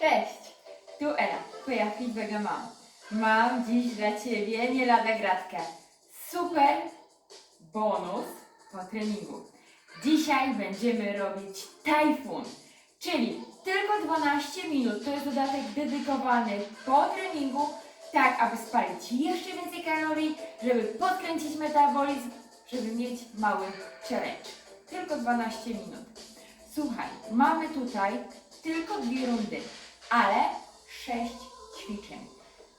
Cześć, tu Ela, twoja feedbacka mam. Mam dziś dla Ciebie nie lada gratkę. Super bonus po treningu. Dzisiaj będziemy robić tajfun, czyli tylko 12 minut. To jest dodatek dedykowany po treningu, tak aby spalić jeszcze więcej kalorii, żeby podkręcić metabolizm, żeby mieć mały challenge. Tylko 12 minut. Słuchaj, mamy tutaj tylko dwie rundy, ale sześć ćwiczeń.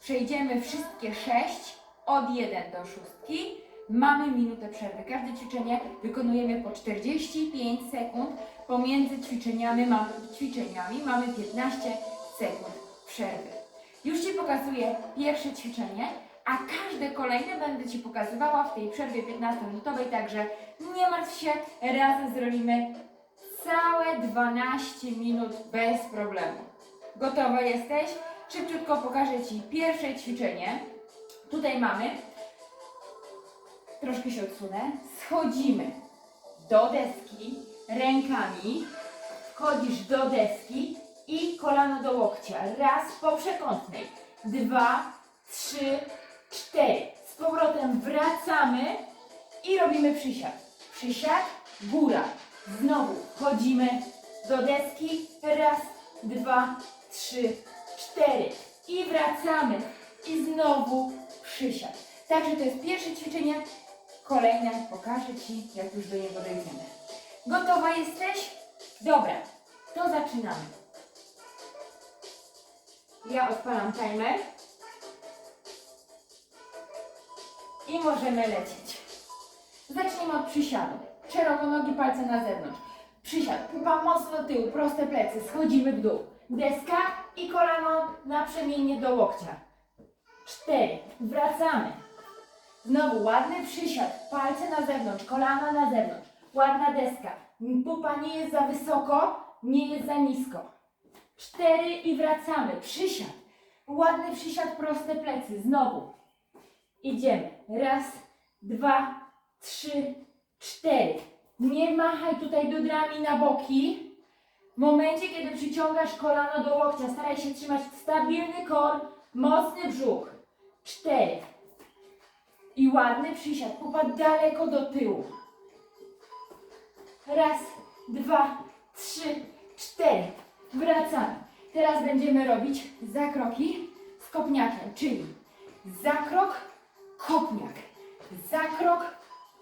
Przejdziemy wszystkie sześć od 1 do 6. Mamy minutę przerwy. Każde ćwiczenie wykonujemy po 45 sekund. Pomiędzy ćwiczeniami mamy, ćwiczeniami mamy 15 sekund przerwy. Już Ci pokazuję pierwsze ćwiczenie, a każde kolejne będę Ci pokazywała w tej przerwie 15-minutowej, także nie martw się, razem zrobimy całe 12 minut bez problemu. Gotowa jesteś? Szybciutko pokażę Ci pierwsze ćwiczenie. Tutaj mamy, troszkę się odsunę, schodzimy do deski rękami, wchodzisz do deski i kolano do łokcia. Raz po przekątnej, dwa, trzy, cztery. Z powrotem wracamy i robimy przysiad. Przysiad, góra. Znowu wchodzimy do deski. Raz, dwa, trzy, cztery. I wracamy. I znowu przysiad. Także to jest pierwsze ćwiczenie. Kolejne pokażę Ci, jak już do niego dojdziemy. Gotowa jesteś? Dobra, to zaczynamy. Ja odpalam timer. I możemy lecieć. Zacznijmy od przysiadu. Szeroko nogi, palce na zewnątrz. Przysiad, pupa mocno do tyłu, proste plecy, schodzimy w dół. Deska i kolano naprzemiennie do łokcia. Cztery. Wracamy. Znowu ładny przysiad, palce na zewnątrz, kolana na zewnątrz. Ładna deska. Pupa nie jest za wysoko, nie jest za nisko. Cztery i wracamy. Przysiad. Ładny przysiad, proste plecy. Znowu. Idziemy. Raz, dwa, trzy, cztery. Nie machaj tutaj biodrami na boki. Momencie, kiedy przyciągasz kolano do łokcia, staraj się trzymać stabilny kor, mocny brzuch. Cztery. I ładny przysiad. Popatrz daleko do tyłu. Raz, dwa, trzy, cztery. Wracamy. Teraz będziemy robić zakroki z kopniakiem, czyli zakrok, kopniak, zakrok,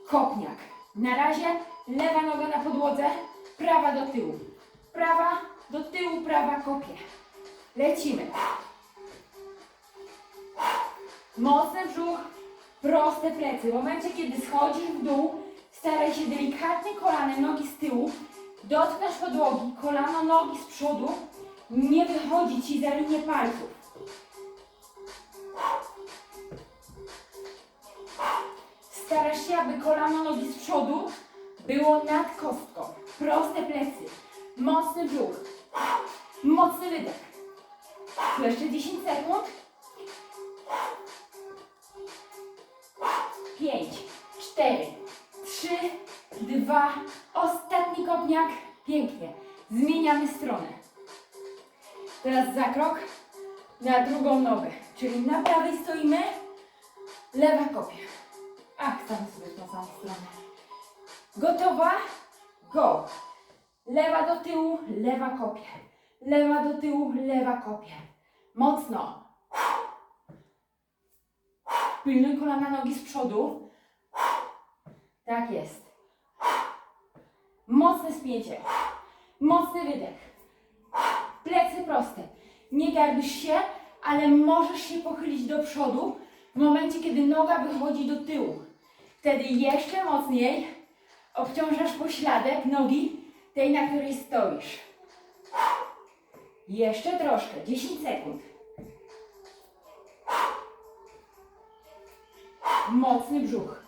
kopniak. Na razie lewa noga na podłodze, prawa do tyłu. Prawa do tyłu, prawa kopie. Lecimy. Mocny brzuch, proste plecy. W momencie, kiedy schodzisz w dół, staraj się delikatnie kolanem, nogi z tyłu, dotknąć podłogi, kolano, nogi z przodu, nie wychodzi Ci za linię palców. Starasz się, aby kolano nogi z przodu było nad kostką. Proste plecy, mocny brzuch, mocny wydech. Jeszcze 10 sekund. 5, 4, 3, 2, ostatni kopniak. Pięknie. Zmieniamy stronę. Teraz zakrok na drugą nogę, czyli na prawej stoimy, lewa kopie. Ach, tam sobie tą samą stronę. Gotowa? Go! Lewa do tyłu, lewa kopie. Lewa do tyłu, lewa kopie. Mocno. Pilnuj kolana nogi z przodu. Tak jest. Mocne spięcie. Mocny wydech. Plecy proste. Nie garbisz się, ale możesz się pochylić do przodu w momencie, kiedy noga wychodzi do tyłu. Wtedy jeszcze mocniej obciążasz pośladek nogi, tej, na której stoisz. Jeszcze troszkę, 10 sekund. Mocny brzuch.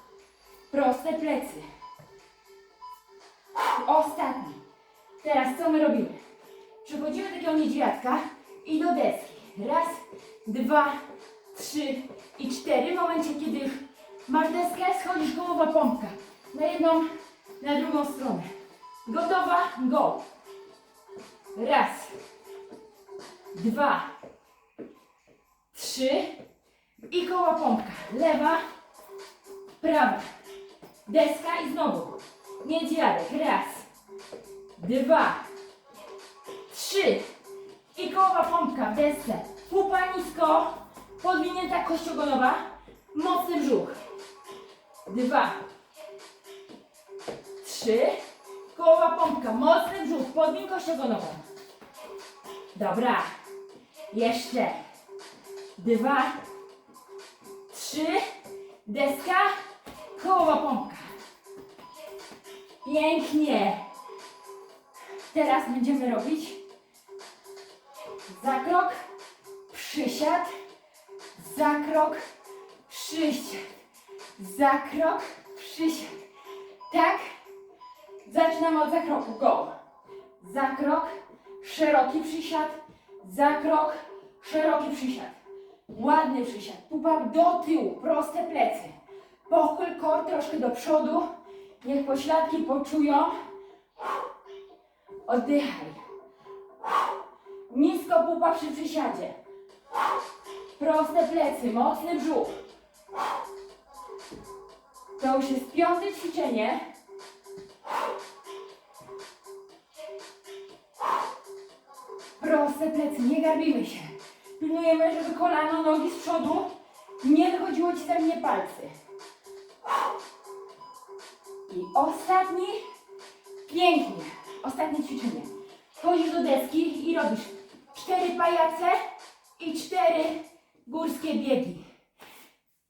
Proste plecy. Ostatni. Teraz co my robimy? Przechodzimy do takiego niedźwiadka i do deski. Raz, dwa, trzy i cztery. W momencie, kiedy masz deskę, schodzisz głowa pompka. Na jedną, na drugą stronę. Gotowa? Go. Raz, dwa, trzy i koła pompka. Lewa, prawa. Deska i znowu. Niedźwiadek. Raz, dwa, trzy i koła pompka w desce. Pupa nisko, podwinięta kość ogonowa, mocny brzuch. Dwa, trzy, koła pompka, mocny brzuch, podwin kość ogonową. Dobra. Jeszcze. Dwa. Trzy. Deska. Kołowa pompka. Pięknie. Teraz będziemy robić zakrok, przysiad, zakrok, przysiad, zakrok, przysiad. Tak? Zaczynamy od zakroku. Go. Zakrok, szeroki przysiad, zakrok, szeroki przysiad. Ładny przysiad. Pupa do tyłu, proste plecy. Pochyl kor troszkę do przodu. Niech pośladki poczują. Oddychaj. Nisko pupa przy przysiadzie. Proste plecy, mocny brzuch. To już jest piąte ćwiczenie. Proste plecy, nie garbimy się. Pilnujemy, żeby kolano, nogi z przodu nie wychodziło ci ze mnie palcy. I ostatni, pięknie, ostatnie ćwiczenie. Chodzisz do deski i robisz cztery pajace i cztery górskie biegi.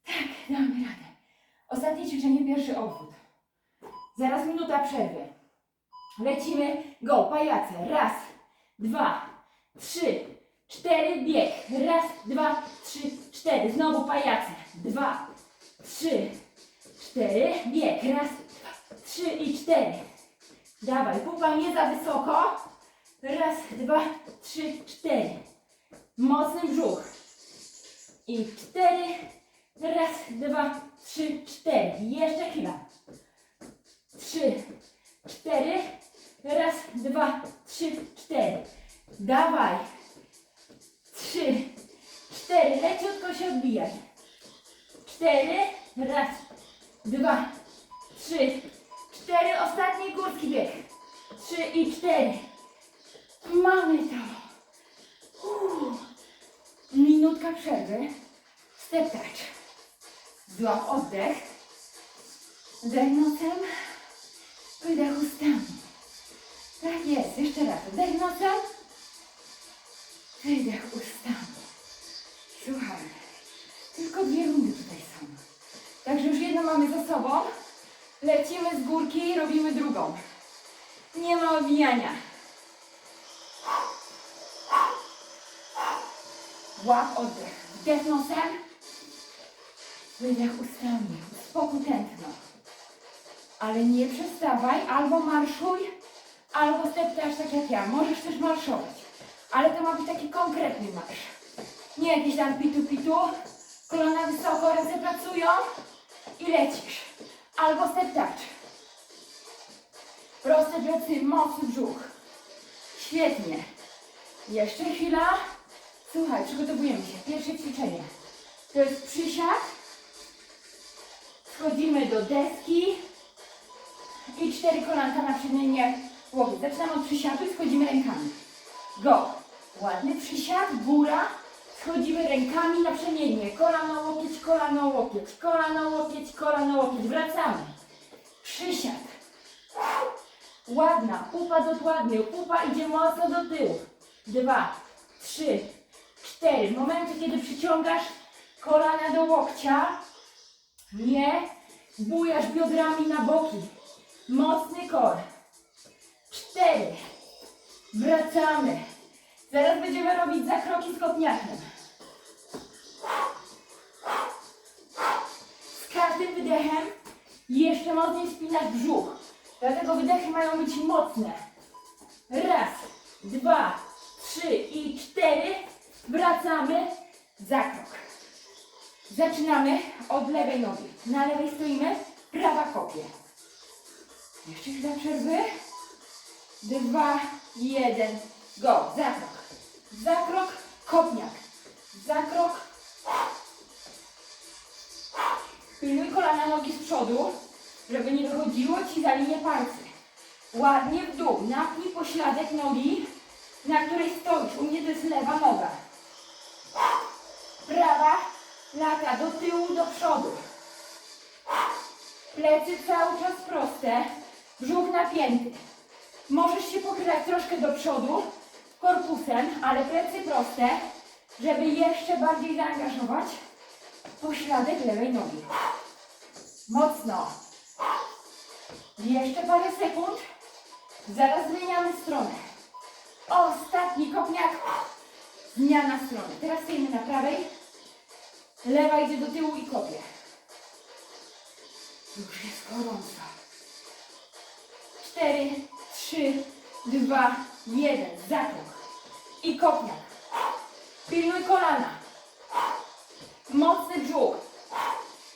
Tak, damy radę. Ostatnie ćwiczenie, pierwszy obwód. Zaraz minuta przerwy. Lecimy, go, pajace. Raz, dwa, trzy, cztery, bieg. Raz, dwa, trzy, cztery. Znowu pajace. Dwa, trzy, cztery, bieg. Raz, dwa, trzy i cztery. Dawaj, pupa nie za wysoko. Raz, dwa, trzy, cztery. Mocny brzuch. I cztery. Raz, dwa, trzy, cztery. Jeszcze chwila. Trzy, cztery. Raz, dwa, trzy, cztery. Dawaj. Trzy, cztery. Leciutko się odbijaj. Cztery. Raz, dwa, trzy, cztery. Ostatni górski bieg. Trzy i cztery. Mamy to. Minutka przerwy. Step touch. Złap oddech. Wdech nosem. Wydech ustami. Tak jest. Jeszcze raz. Wdech nosem. Wydech ustami. Słuchaj. Tylko dwie rundy tutaj są. Także już jedną mamy za sobą. Lecimy z górki i robimy drugą. Nie ma obijania. Łap oddech. Wdech nosem. Wydech ustami. Spokój tętno. Ale nie przestawaj. Albo marszuj, albo steptasz tak jak ja. Możesz też marszować. Ale to ma być taki konkretny marsz. Nie jakiś tam pitu-pitu. Kolana wysoko, ręce pracują i lecisz. Albo step touch. Proste plecy, mocny brzuch. Świetnie. Jeszcze chwila. Słuchaj, przygotowujemy się. Pierwsze ćwiczenie. To jest przysiad. Schodzimy do deski. I cztery kolanka na przednie łokieć. Zaczynamy od przysiadu i schodzimy rękami. Go. Ładny przysiad, góra. Schodzimy rękami na przemiennie. Kolano, łokieć, kolano, łokieć, kolano, łokieć, kolano, łokieć. Wracamy. Przysiad. Ładna. Pupa do ładnie. Pupa idzie mocno do tyłu. Dwa, trzy, cztery. W momencie, kiedy przyciągasz kolana do łokcia, nie bujasz biodrami na boki. Mocny kor. Cztery. Wracamy. Zaraz będziemy robić zakroki z kopniakiem. Z każdym wydechem jeszcze mocniej spinasz brzuch. Dlatego wydechy mają być mocne. Raz, dwa, trzy i cztery. Wracamy. Zakrok. Zaczynamy od lewej nogi. Na lewej stoimy, prawa kopie. Jeszcze chwila przerwy. Dwa, jeden, go. Zakrok. Za krok, kopniak, za krok. Pilnuj kolana nogi z przodu, żeby nie wychodziło Ci za linię palcy. Ładnie w dół, napnij pośladek nogi, na której stoisz. U mnie to jest lewa noga. Prawa lata do tyłu, do przodu. Plecy cały czas proste, brzuch napięty. Możesz się pochylać troszkę do przodu korpusem, ale plecy proste, żeby jeszcze bardziej zaangażować pośladek lewej nogi. Mocno. Jeszcze parę sekund. Zaraz zmieniamy stronę. Ostatni kopniak. Zmiana strony. Teraz stoimy na prawej. Lewa idzie do tyłu i kopie. Już jest gorąco. Cztery, trzy, dwa, jeden. Zakrok. I kopniak. Pilnuj kolana. Mocny brzuch.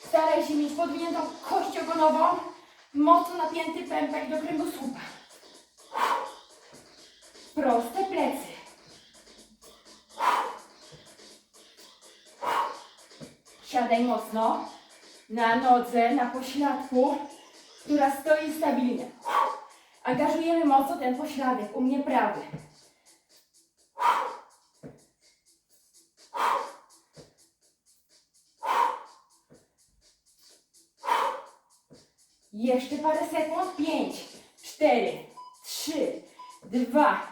Staraj się mieć podwiniętą kość ogonową. Mocno napięty pępek do kręgosłupa. Proste plecy. Siadaj mocno na nodze, na pośladku, która stoi stabilnie. Angażujemy mocno ten pośladek, u mnie prawy. Jeszcze parę sekund. Pięć, cztery, trzy, dwa.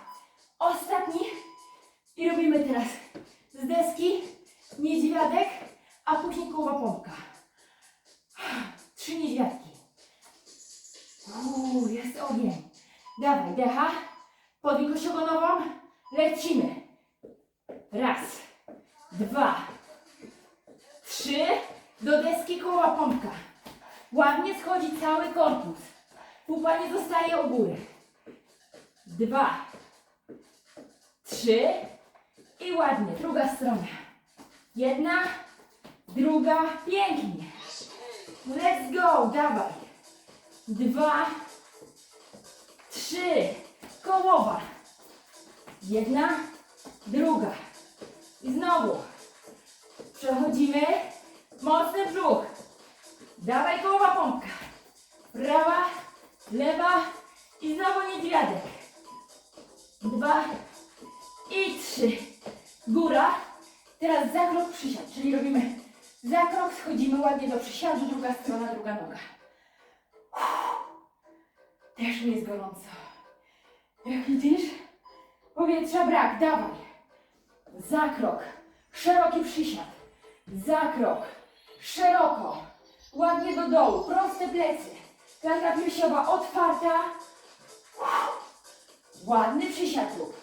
Ostatni. I robimy teraz z deski niedźwiadek, a później koła pompka. Trzy niedźwiadki. Uuu, jest ogień. Dawaj, decha. Podwij kość ogonową. Lecimy. Raz, dwa, trzy. Do deski koła pompka. Ładnie schodzi cały korpus. Pupa nie zostaje u góry. Dwa, trzy i ładnie. Druga strona. Jedna, druga, pięknie. Let's go, dawaj. Dwa, trzy, kołowa. Jedna, druga. I znowu. Przechodzimy. Mocny brzuch. Dawaj kołowa pompka. Prawa, lewa i znowu niedźwiadek. Dwa i trzy. Góra. Teraz zakrok przysiad, czyli robimy zakrok, schodzimy ładnie do przysiadu, druga strona, druga noga. Też mi jest gorąco. Jak widzisz? Powietrza brak, dawaj. Zakrok, szeroki przysiad. Zakrok, szeroko. Ładnie do dołu, proste plecy. Klamka piersiowa otwarta. Ładny przysiad rób.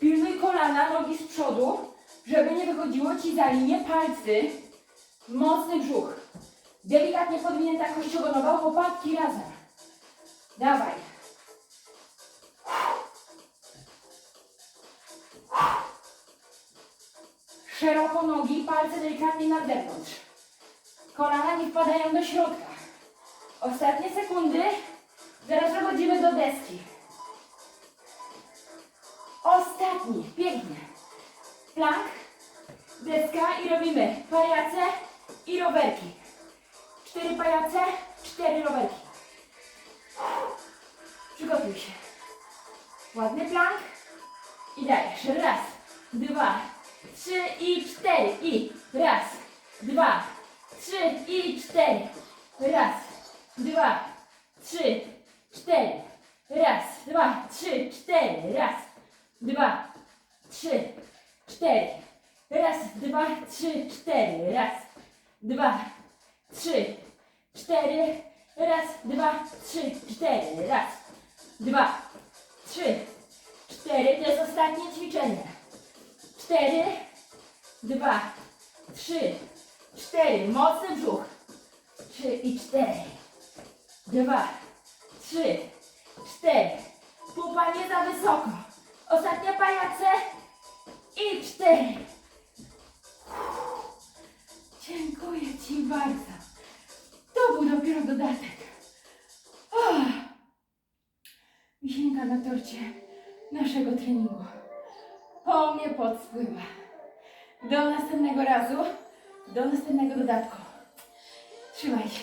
Pilnuj kolana, nogi z przodu, żeby nie wychodziło Ci za linię palcy. Mocny brzuch. Delikatnie podwinięta kość ogonowa, łopatki razem. Dawaj. Szeroko nogi, palce delikatnie na zewnątrz. Kolana nie wpadają do środka. Ostatnie sekundy. Zaraz przechodzimy do deski. Ostatni. Pięknie. Plank, deska i robimy pajace i rowerki. Cztery pajace, cztery rowerki. Przygotuj się. Ładny plank. I dajesz. Raz, dwa, trzy i cztery. I raz, dwa, trzy i cztery. Raz, dwa, trzy, cztery. Raz, dwa, trzy, cztery. Raz, dwa, trzy, cztery. Raz, dwa, trzy, cztery. Raz, dwa, trzy, cztery. Raz, dwa, trzy, cztery. Raz, dwa, trzy, cztery. To jest ostatnie ćwiczenie. Cztery, dwa, trzy, cztery. Mocny brzuch. Trzy i cztery. Dwa, trzy, cztery. Pupa nie za wysoko. Ostatnia pajace. I cztery. Dziękuję Ci bardzo. To był dopiero dodatek. Oh. Wisienka na torcie naszego treningu. po mnie podspływa. Do następnego razu, do następnego dodatku. Trzymaj się.